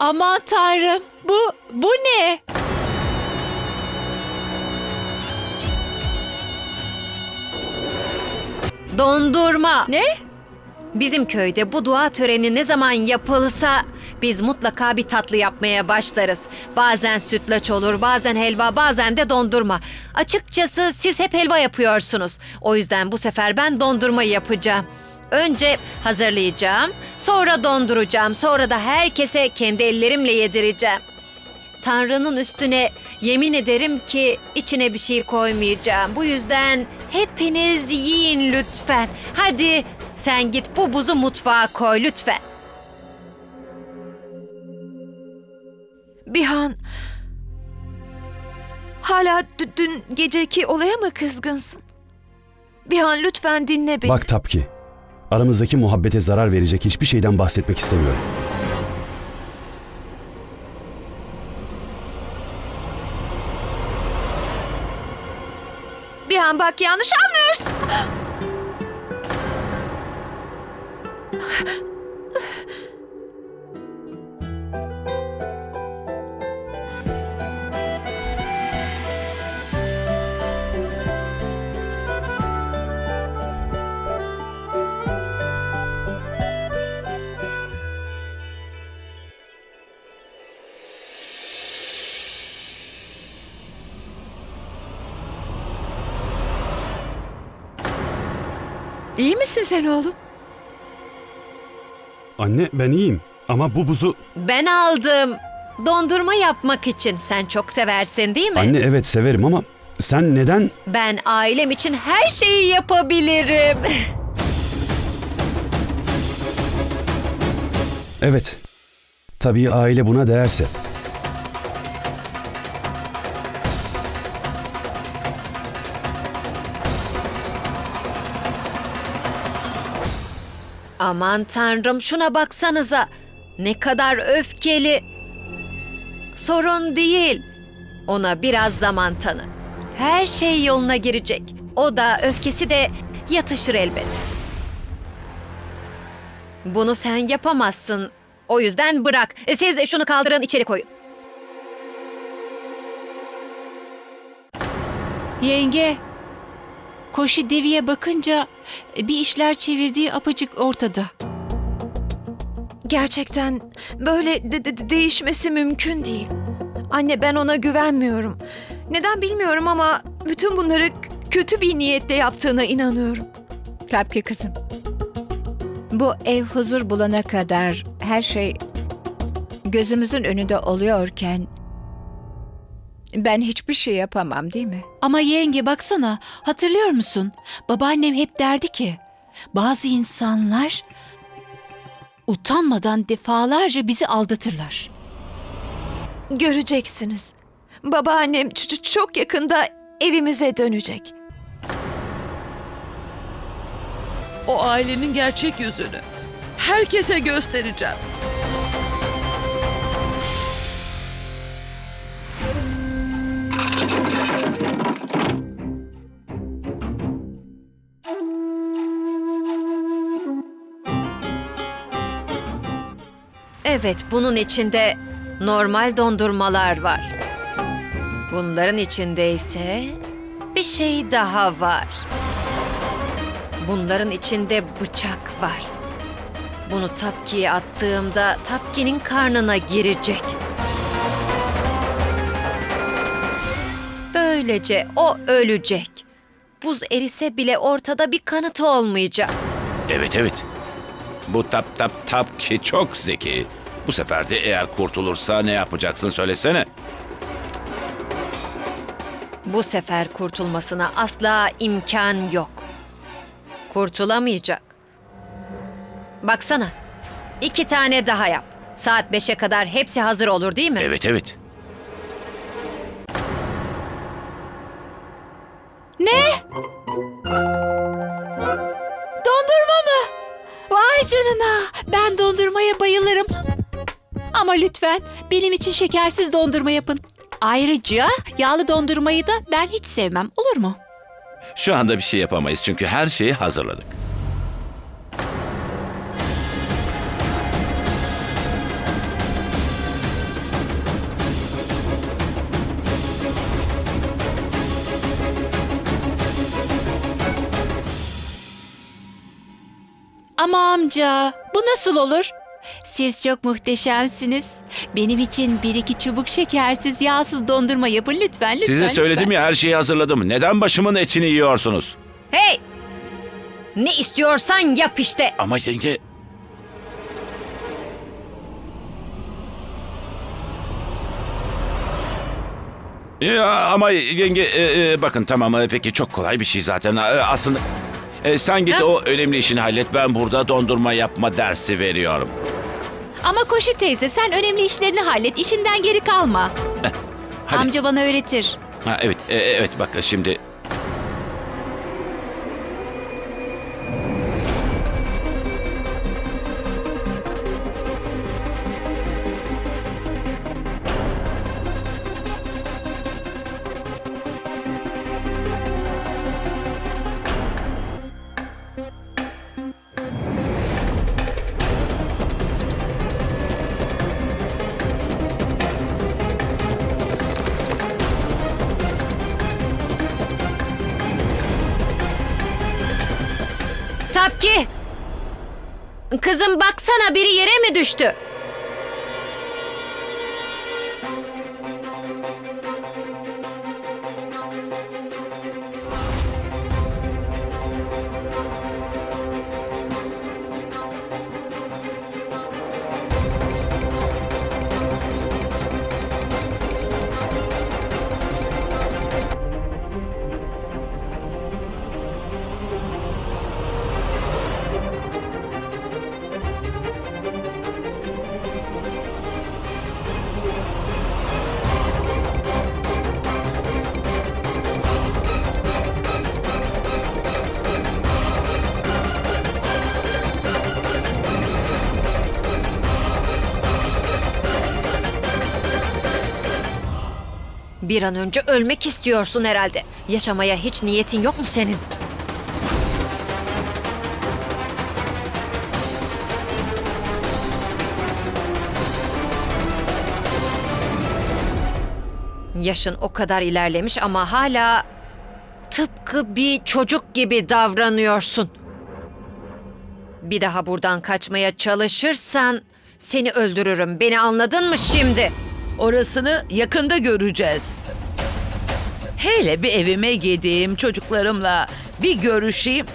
Aman tanrım. Bu, bu ne? Dondurma. Ne? Bizim köyde bu dua töreni ne zaman yapılsa biz mutlaka bir tatlı yapmaya başlarız. Bazen sütlaç olur, bazen helva, bazen de dondurma. Açıkçası siz hep helva yapıyorsunuz. O yüzden bu sefer ben dondurma yapacağım. Önce hazırlayacağım, sonra donduracağım, sonra da herkese kendi ellerimle yedireceğim. Tanrı'nın üstüne yemin ederim ki içine bir şey koymayacağım. Bu yüzden hepiniz yiyin lütfen. Hadi sen git bu buzu mutfağa koy lütfen. Bihan. Hala dü- dün geceki olaya mı kızgınsın? Bihan lütfen dinle beni. Bak Tapki, aramızdaki muhabbete zarar verecek hiçbir şeyden bahsetmek istemiyorum. Bihan bak yanlış anlıyorsun. İyi misin sen oğlum? Anne ben iyiyim ama bu buzu... Ben aldım. Dondurma yapmak için sen çok seversin değil mi? Anne evet severim ama sen neden... Ben ailem için her şeyi yapabilirim. Evet, tabii aile buna değerse. Aman tanrım şuna baksanıza. Ne kadar öfkeli. Sorun değil. Ona biraz zaman tanı. Her şey yoluna girecek. O da öfkesi de yatışır elbet. Bunu sen yapamazsın. O yüzden bırak. E, Siz şunu kaldırın içeri koyun. Yenge. Koşi Devi'ye bakınca bir işler çevirdiği apacık ortada. Gerçekten böyle de- de- değişmesi mümkün değil. Anne ben ona güvenmiyorum. Neden bilmiyorum ama bütün bunları kötü bir niyetle yaptığına inanıyorum. Tabii ki kızım. Bu ev huzur bulana kadar her şey gözümüzün önünde oluyorken ben hiçbir şey yapamam değil mi? Ama yenge baksana hatırlıyor musun? Babaannem hep derdi ki bazı insanlar utanmadan defalarca bizi aldatırlar. Göreceksiniz. Babaannem ç- ç- çok yakında evimize dönecek. O ailenin gerçek yüzünü herkese göstereceğim. Evet, bunun içinde normal dondurmalar var. Bunların içinde ise bir şey daha var. Bunların içinde bıçak var. Bunu Tapki'ye attığımda Tapki'nin karnına girecek. Böylece o ölecek. Buz erise bile ortada bir kanıtı olmayacak. Evet evet. Bu tap tap tap ki çok zeki. Bu sefer de eğer kurtulursa ne yapacaksın söylesene. Bu sefer kurtulmasına asla imkan yok. Kurtulamayacak. Baksana. iki tane daha yap. Saat beşe kadar hepsi hazır olur değil mi? Evet evet. Dondurma mı? Vay canına. Ben dondurmaya bayılırım. Ama lütfen benim için şekersiz dondurma yapın. Ayrıca yağlı dondurmayı da ben hiç sevmem. Olur mu? Şu anda bir şey yapamayız çünkü her şeyi hazırladık. Ama amca, bu nasıl olur? Siz çok muhteşemsiniz. Benim için bir iki çubuk şekersiz yağsız dondurma yapın lütfen lütfen. Size söyledim lütfen. ya her şeyi hazırladım. Neden başımın etini yiyorsunuz? Hey! Ne istiyorsan yap işte. Ama yenge... Ya ama yenge e, e, bakın tamam e, peki çok kolay bir şey zaten. E, aslında e, sen git Ha? o önemli işini hallet. Ben burada dondurma yapma dersi veriyorum. Ama Koşu teyze sen önemli işlerini hallet. işinden geri kalma. Hadi. Amca bana öğretir. Ha, evet e, evet bak şimdi Kızım baksana biri yere mi düştü? Bir an önce ölmek istiyorsun herhalde. Yaşamaya hiç niyetin yok mu senin? Yaşın o kadar ilerlemiş ama hala tıpkı bir çocuk gibi davranıyorsun. Bir daha buradan kaçmaya çalışırsan seni öldürürüm. Beni anladın mı şimdi? Orasını yakında göreceğiz. Hele bir evime gideyim, çocuklarımla bir görüşeyim.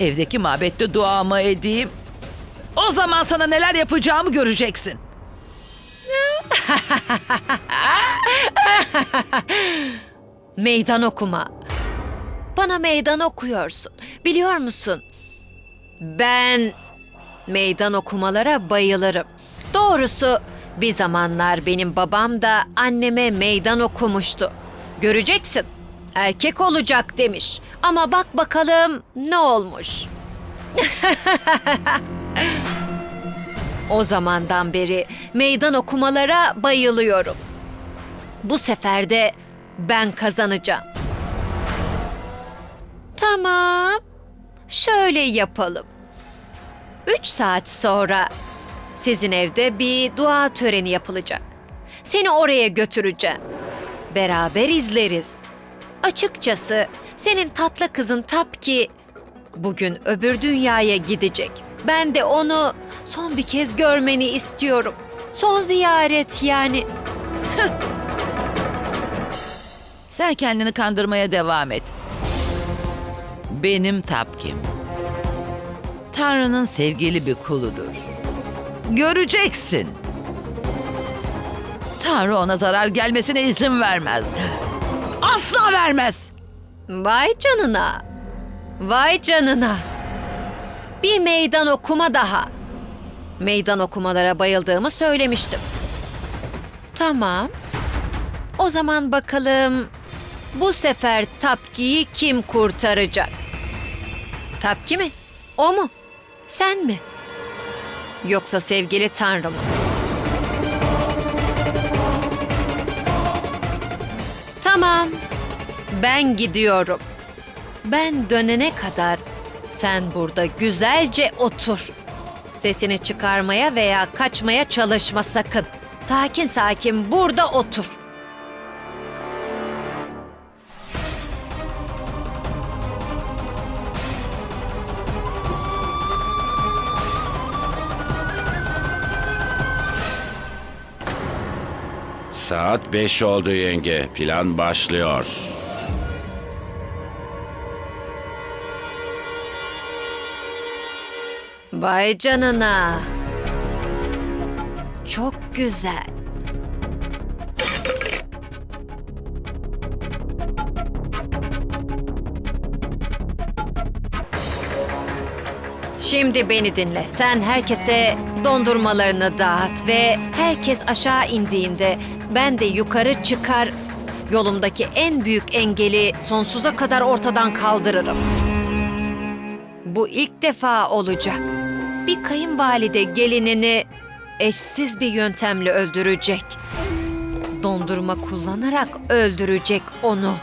Evdeki mabette duamı edeyim. O zaman sana neler yapacağımı göreceksin. Meydan okuma. Bana meydan okuyorsun. Biliyor musun? Ben meydan okumalara bayılırım. Doğrusu bir zamanlar benim babam da anneme meydan okumuştu. Göreceksin. Erkek olacak demiş. Ama bak bakalım ne olmuş. o zamandan beri meydan okumalara bayılıyorum. Bu sefer de ben kazanacağım. Tamam. Şöyle yapalım. Üç saat sonra sizin evde bir dua töreni yapılacak. Seni oraya götüreceğim. Beraber izleriz. Açıkçası senin tatlı kızın Tapki bugün öbür dünyaya gidecek. Ben de onu son bir kez görmeni istiyorum. Son ziyaret yani. Sen kendini kandırmaya devam et. Benim tapkim. Tanrı'nın sevgili bir kuludur. Göreceksin. Tanrı ona zarar gelmesine izin vermez. Asla vermez. Vay canına. Vay canına. Bir meydan okuma daha. Meydan okumalara bayıldığımı söylemiştim. Tamam. O zaman bakalım bu sefer Tapki'yi kim kurtaracak? Tapki mi? O mu? Sen mi? Yoksa sevgili Tanrı mı? Tamam. Ben gidiyorum. Ben dönene kadar sen burada güzelce otur. Sesini çıkarmaya veya kaçmaya çalışma sakın. Sakin sakin burada otur. Saat 5 oldu yenge. Plan başlıyor. Vay canına. Çok güzel. Şimdi beni dinle. Sen herkese dondurmalarını dağıt ve herkes aşağı indiğinde ben de yukarı çıkar yolumdaki en büyük engeli sonsuza kadar ortadan kaldırırım. Bu ilk defa olacak. Bir kayınvalide gelinini eşsiz bir yöntemle öldürecek. Dondurma kullanarak öldürecek onu.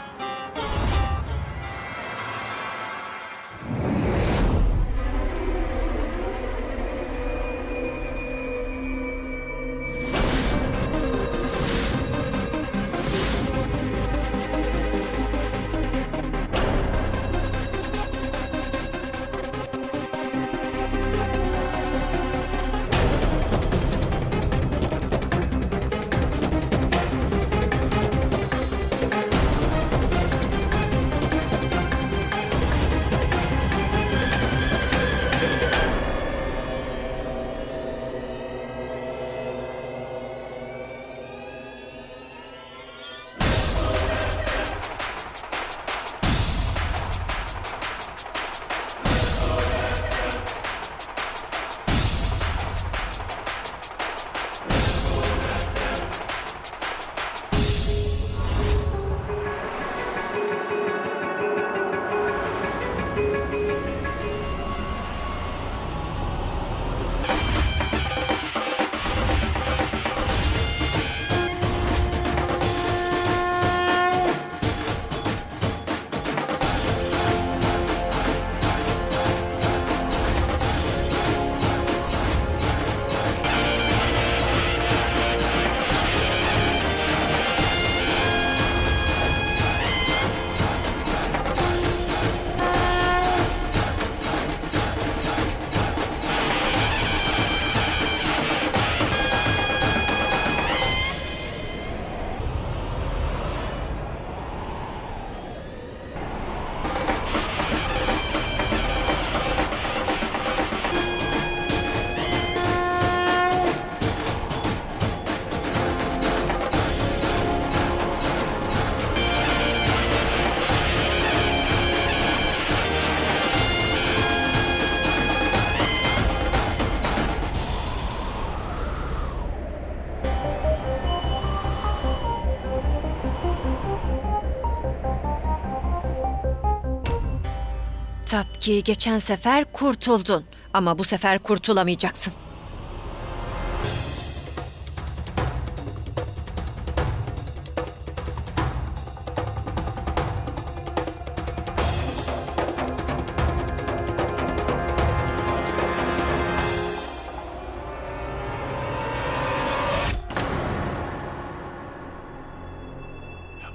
Tabii ki geçen sefer kurtuldun ama bu sefer kurtulamayacaksın.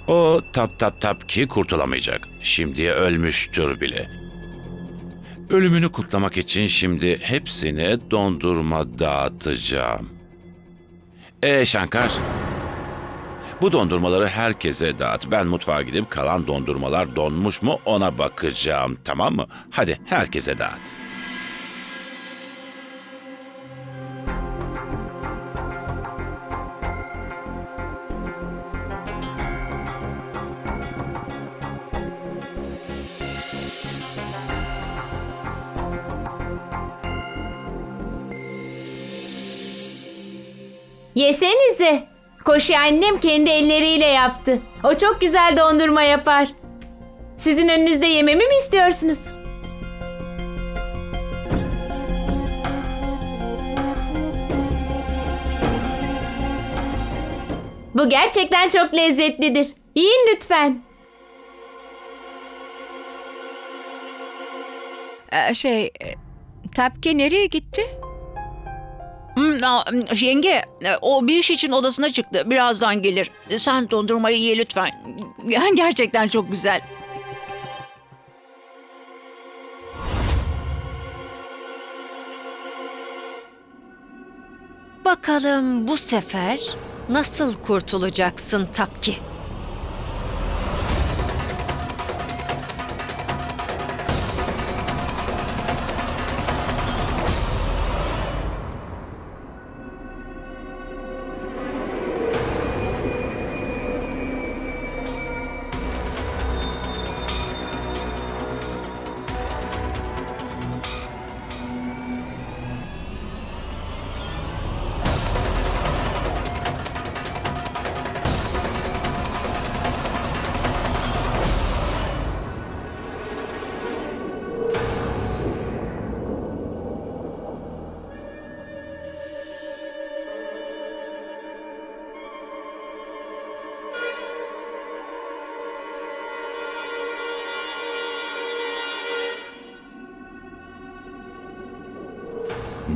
O tap tap tap ki kurtulamayacak. Şimdiye ölmüştür bile. Ölümünü kutlamak için şimdi hepsine dondurma dağıtacağım. E Şankar, bu dondurmaları herkese dağıt. Ben mutfağa gidip kalan dondurmalar donmuş mu ona bakacağım tamam mı? Hadi herkese dağıt. Koşu annem kendi elleriyle yaptı. O çok güzel dondurma yapar. Sizin önünüzde yememi mi istiyorsunuz? Bu gerçekten çok lezzetlidir. Yiyin lütfen. Ee, şey, e, nereye gitti? Yenge, o bir iş için odasına çıktı. Birazdan gelir. Sen dondurmayı ye lütfen. Gerçekten çok güzel. bakalım bu sefer nasıl kurtulacaksın Tapki?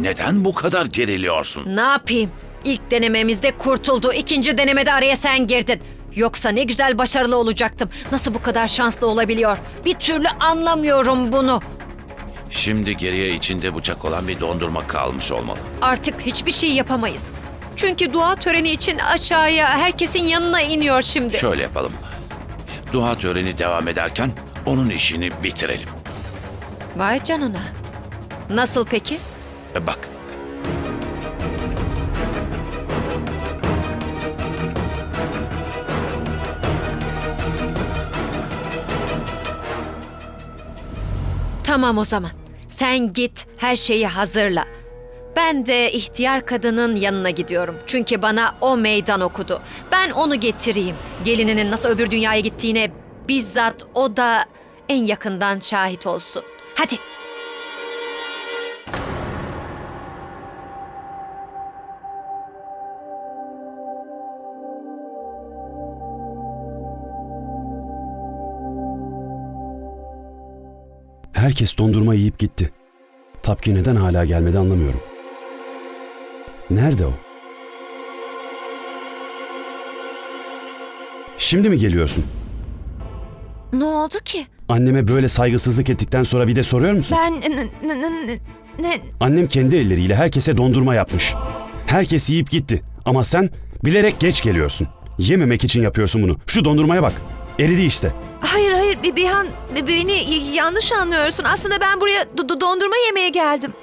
Neden bu kadar geriliyorsun? Ne yapayım? İlk denememizde kurtuldu. İkinci denemede araya sen girdin. Yoksa ne güzel başarılı olacaktım. Nasıl bu kadar şanslı olabiliyor? Bir türlü anlamıyorum bunu. Şimdi geriye içinde bıçak olan bir dondurma kalmış olmalı. Artık hiçbir şey yapamayız. Çünkü dua töreni için aşağıya herkesin yanına iniyor şimdi. Şöyle yapalım. Dua töreni devam ederken onun işini bitirelim. Vay canına. Nasıl peki? E bak. Tamam o zaman. Sen git her şeyi hazırla. Ben de ihtiyar kadının yanına gidiyorum. Çünkü bana o meydan okudu. Ben onu getireyim. Gelininin nasıl öbür dünyaya gittiğine bizzat o da en yakından şahit olsun. Hadi. Herkes dondurma yiyip gitti. Tapki neden hala gelmedi anlamıyorum. Nerede o? Şimdi mi geliyorsun? Ne oldu ki? Anneme böyle saygısızlık ettikten sonra bir de soruyor musun? Ben ne, ne, ne, ne, Annem kendi elleriyle herkese dondurma yapmış. Herkes yiyip gitti. Ama sen bilerek geç geliyorsun. Yememek için yapıyorsun bunu. Şu dondurmaya bak. Eridi işte. Hayır hayır bir Bihan be- beni y- yanlış anlıyorsun. Aslında ben buraya do- do- dondurma yemeye geldim.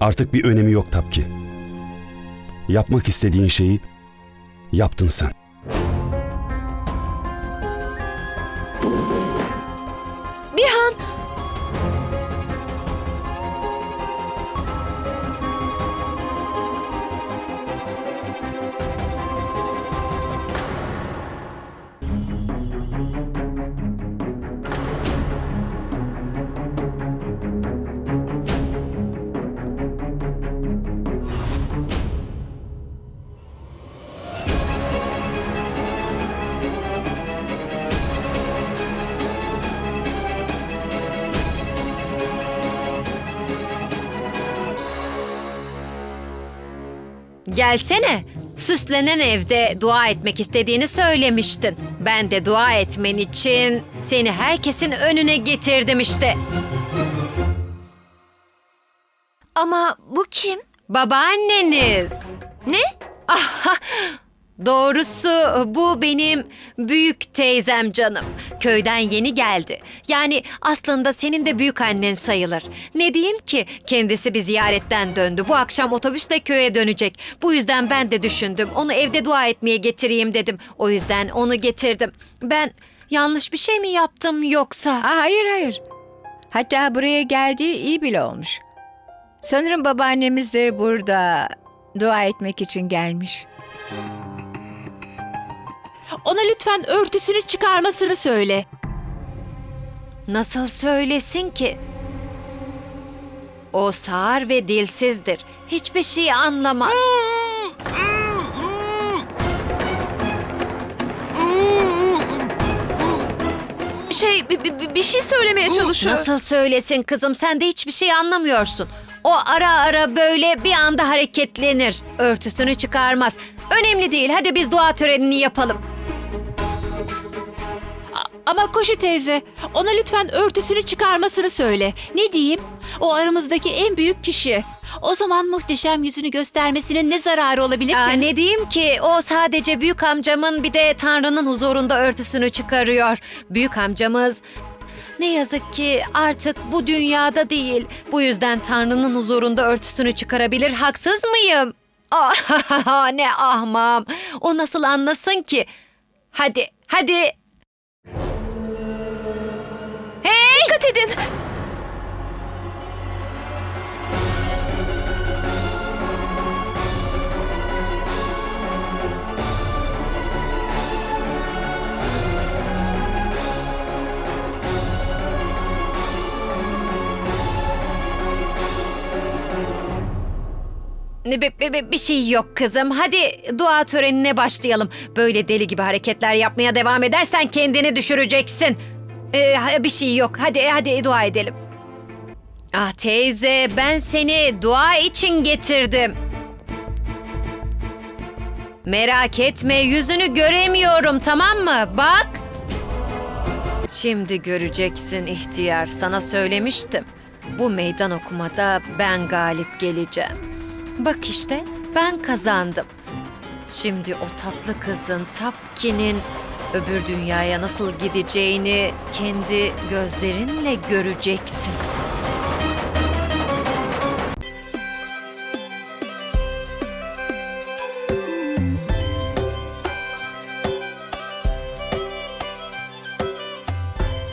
Artık bir önemi yok Tapki. Yapmak istediğin şeyi yaptın sen. Gelsene. Süslenen evde dua etmek istediğini söylemiştin. Ben de dua etmen için seni herkesin önüne getirdim işte. Ama bu kim? Babaanneniz. Ne? Doğrusu bu benim büyük teyzem canım. Köyden yeni geldi. Yani aslında senin de büyük annen sayılır. Ne diyeyim ki kendisi bir ziyaretten döndü. Bu akşam otobüsle köye dönecek. Bu yüzden ben de düşündüm. Onu evde dua etmeye getireyim dedim. O yüzden onu getirdim. Ben yanlış bir şey mi yaptım yoksa? Hayır hayır. Hatta buraya geldiği iyi bile olmuş. Sanırım babaannemiz de burada dua etmek için gelmiş. Ona lütfen örtüsünü çıkarmasını söyle. Nasıl söylesin ki? O sağır ve dilsizdir. Hiçbir şey anlamaz. Şey bi- bi- bir şey söylemeye çalışıyor. Nasıl söylesin kızım? Sen de hiçbir şey anlamıyorsun. O ara ara böyle bir anda hareketlenir. Örtüsünü çıkarmaz. Önemli değil. Hadi biz dua törenini yapalım. Ama Koşu teyze, ona lütfen örtüsünü çıkarmasını söyle. Ne diyeyim? O aramızdaki en büyük kişi. O zaman muhteşem yüzünü göstermesinin ne zararı olabilir ki? Aa, ne diyeyim ki o sadece büyük amcamın bir de Tanrı'nın huzurunda örtüsünü çıkarıyor. Büyük amcamız ne yazık ki artık bu dünyada değil. Bu yüzden Tanrı'nın huzurunda örtüsünü çıkarabilir. Haksız mıyım? Ah, ne ahmam. O nasıl anlasın ki? Hadi, hadi. Edin. Bir, bir- bir şey yok kızım. Hadi dua törenine başlayalım. Böyle deli gibi hareketler yapmaya devam edersen kendini düşüreceksin. Ee, bir şey yok. Hadi hadi dua edelim. Ah teyze ben seni dua için getirdim. Merak etme yüzünü göremiyorum tamam mı? Bak. Şimdi göreceksin ihtiyar. Sana söylemiştim. Bu meydan okumada ben galip geleceğim. Bak işte ben kazandım. Şimdi o tatlı kızın Tapki'nin öbür dünyaya nasıl gideceğini kendi gözlerinle göreceksin.